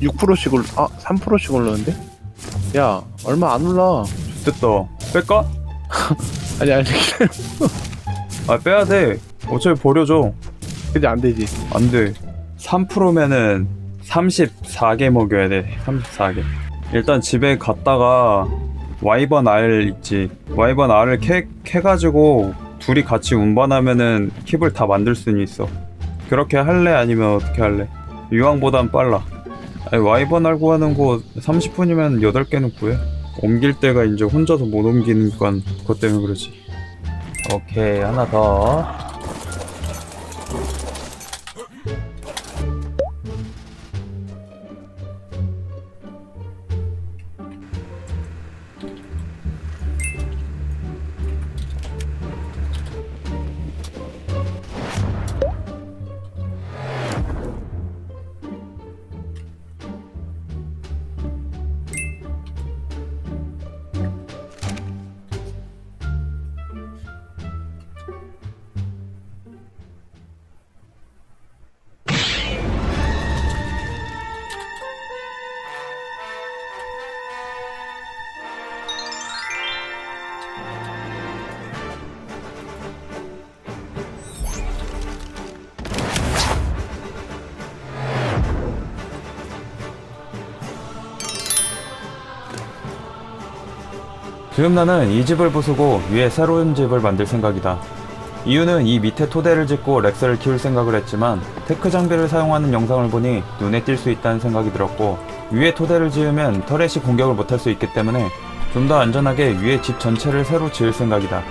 6%씩 올, 아, 3%씩 올랐는데? 야, 얼마 안 올라. 됐다. 뺄까? 아니, 아니. 아 빼야 돼. 어차피 버려줘. 근데 안 되지. 안 돼. 3%면은 34개 먹여야 돼. 34개. 일단 집에 갔다가 와이번 알 있지. 와이번 알을 캐, 캐가지고 둘이 같이 운반하면은 킵을 다 만들 수는 있어. 그렇게 할래? 아니면 어떻게 할래? 유황보단 빨라. 아니, 와이번 알 구하는 거 30분이면 8개는 구해. 옮길 때가 이제 혼자서 못 옮기니까 그것 때문에 그러지. 오케이, 하나 더. 지금 나는 이 집을 부수고 위에 새로운 집을 만들 생각이다. 이유는 이 밑에 토대를 짓고 렉스를 키울 생각을 했지만 테크 장비를 사용하는 영상을 보니 눈에 띌 수 있다는 생각이 들었고 위에 토대를 지으면 터렛이 공격을 못할 수 있기 때문에 좀 더 안전하게 위에 집 전체를 새로 지을 생각이다.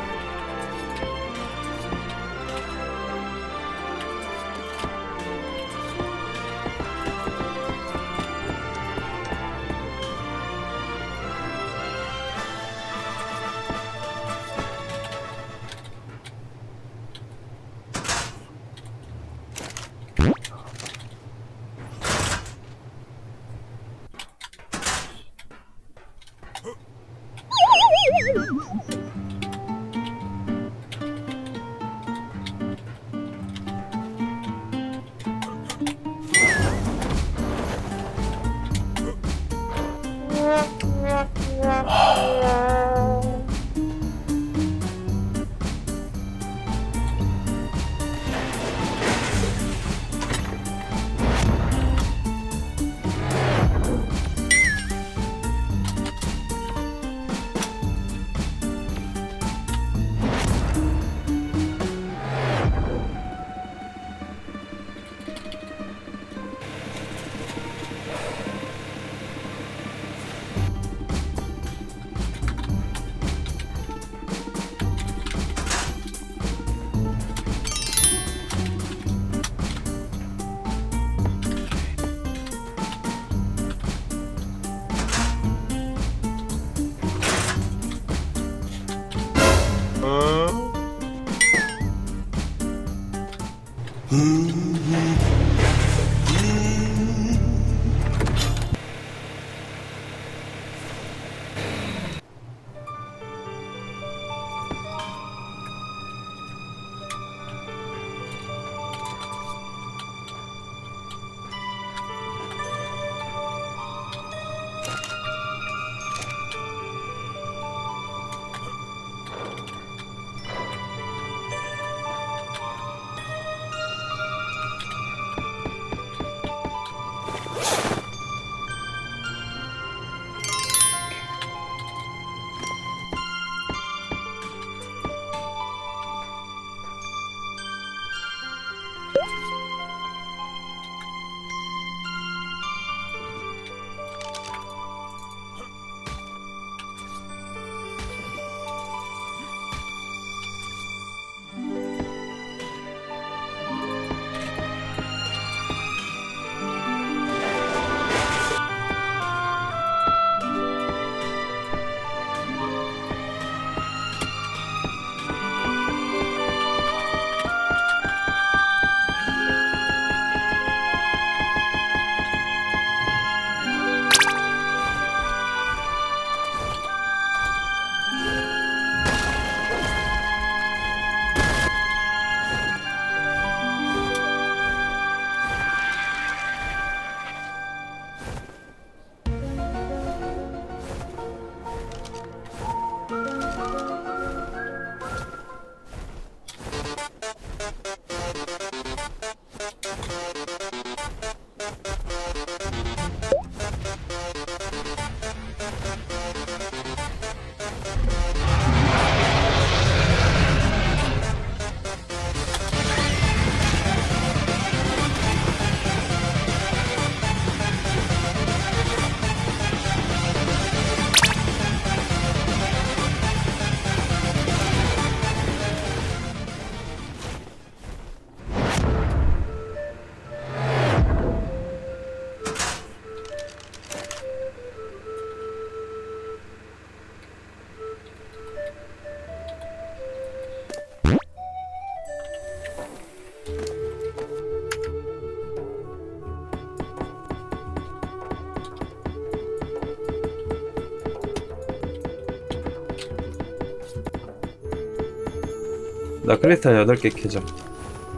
나 크리스탈 8개 캐져.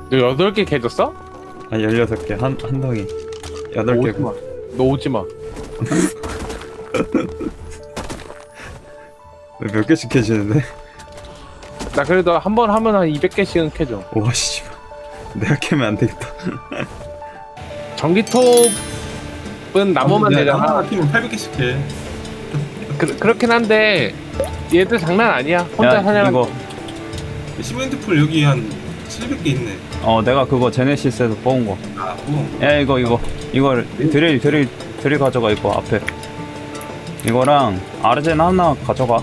너 8개 개줬어? 아 16개 한, 한 덩이. 8개. 오지마 너 오지마 몇 개씩 캐지는데? 나 그래도 한 번 하면 한 200개씩은 캐줘 와 씨. 내가 캐면 안 되겠다. 전기톱은 나무만 되잖아 하나 키면 800개씩 해. 그, 그렇긴 한데 얘들 장난 아니야 혼자 야 사냥 이거 시멘트 풀 여기 한 700개 있네. 어 내가 그거 제네시스에서 뽑은 거. 아, 그거. 야 이거 이거 이걸 드릴 드릴 드릴 가져가 이거 앞에. 이거랑 아르젠 하나 가져가.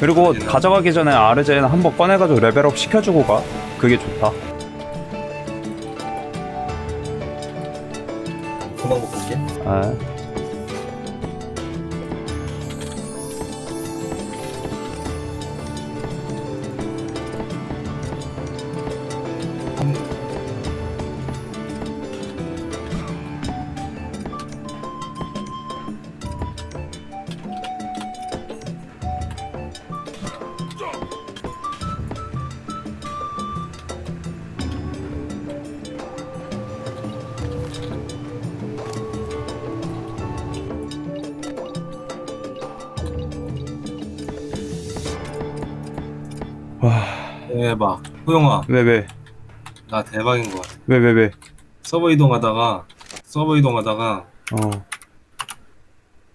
그리고 가져가기 전에 아르젠 한번 꺼내가지고 레벨업 시켜주고 가. 그게 좋다. 도망 먹고 올게. 아. 대박. 호영아, 왜 왜? 나 대박인 것 같아. 왜 왜 왜? 서버 이동하다가, 서버 이동하다가, 어.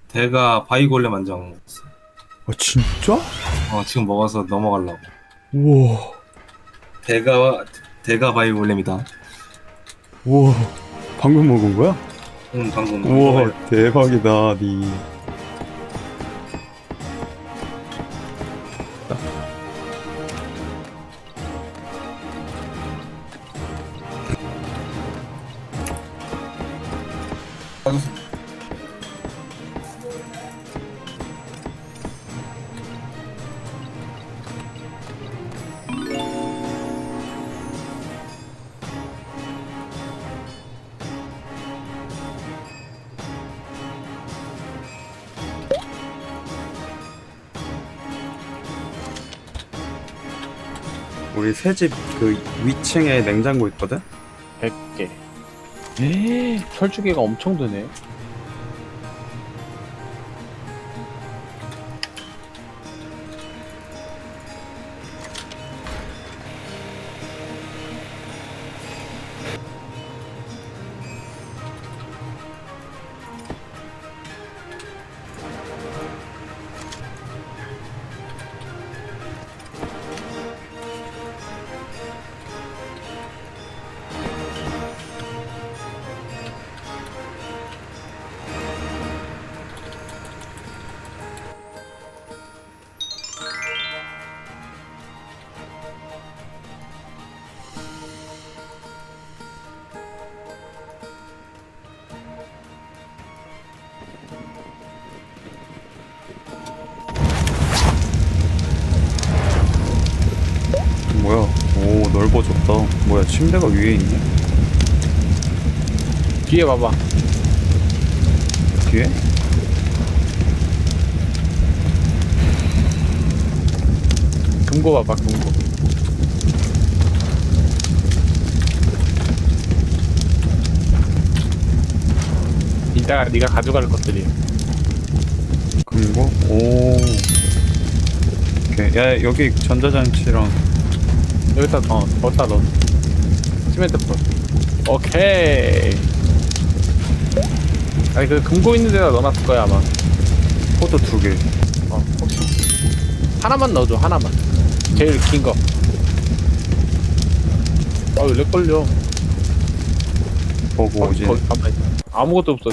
대가 바이골렘 안장 먹었어. 아 진짜? 어, 지금 먹어서 넘어가려고. 우와. 대가, 대가 바이골렘이다. 우와. 방금 먹은 거야? 응, 방금. 우와 대박이다 니. 우리 새집 그 위층에 냉장고 있거든? 100개 에이 철쭉개가 엄청 드네 침대가 위에 있네? 뒤에 봐봐 뒤에? 금고 봐봐 금고 이따가 네가 가져갈 것들이 그리고 오. 오케이. 야 여기 전자장치랑 여기다 어 넣었다 넣어 시멘트 풀 오케이 아니 그 금고 있는 데다 넣어놨을 거야 아마. 포도 두 개. 어 혹시 하나만 넣어줘 하나만. 제일 긴거. 아유 렉 걸려? 버그 거기, 오진. 거기 가만히 있어. 아무것도 없어.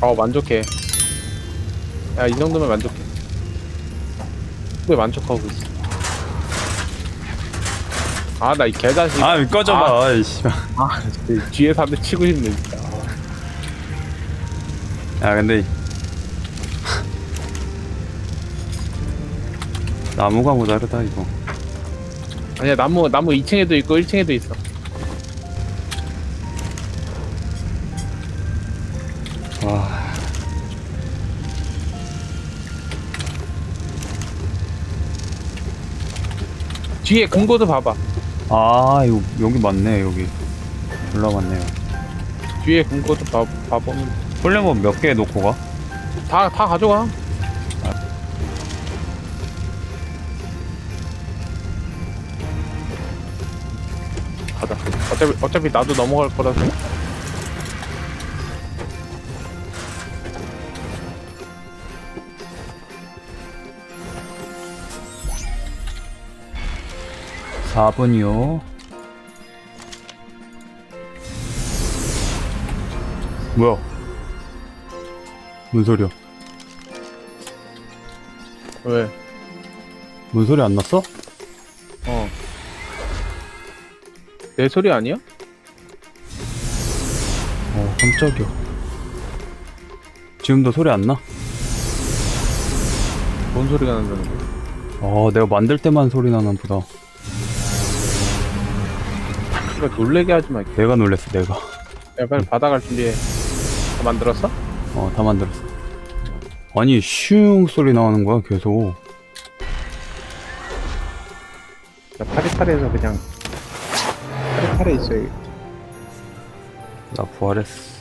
어 만족해 야 이 정도면 만족해. 왜 만족하고 있어? 아 나 이 개자식. 아 꺼져봐. 아, 진짜 뒤에서 한 대 치고 싶네 진짜. 야 근데 나무가 모자르다 이거. 아니야 나무 나무 2층에도 있고 1층에도 있어 뒤에 금고도 봐봐. 아 이거 여기 맞네 여기 올라갔네요 뒤에 금고도 봐, 봐보면 홀레몬 몇개 놓고 가? 다, 다 가져가. 가자. 어차피, 어차피 나도 넘어갈 거라서. 사분이요 뭐야 뭔 소리야 왜? 뭔 소리 안 났어? 어. 내 소리 아니야? 어 깜짝이야 지금도 소리 안 나? 뭔 소리가 난다는 거야? 아 내가 만들 때만 소리 나나 보다 그러니까 놀래게 하지 마. 내가 놀랬어 내가 야, 빨리 받아갈 준비해. 다 만들었어? 어 다 만들었어 아니 슝 소리 나는 거야 계속 나 파리파리해서 그냥 파리파리 있어요. 나 부활했어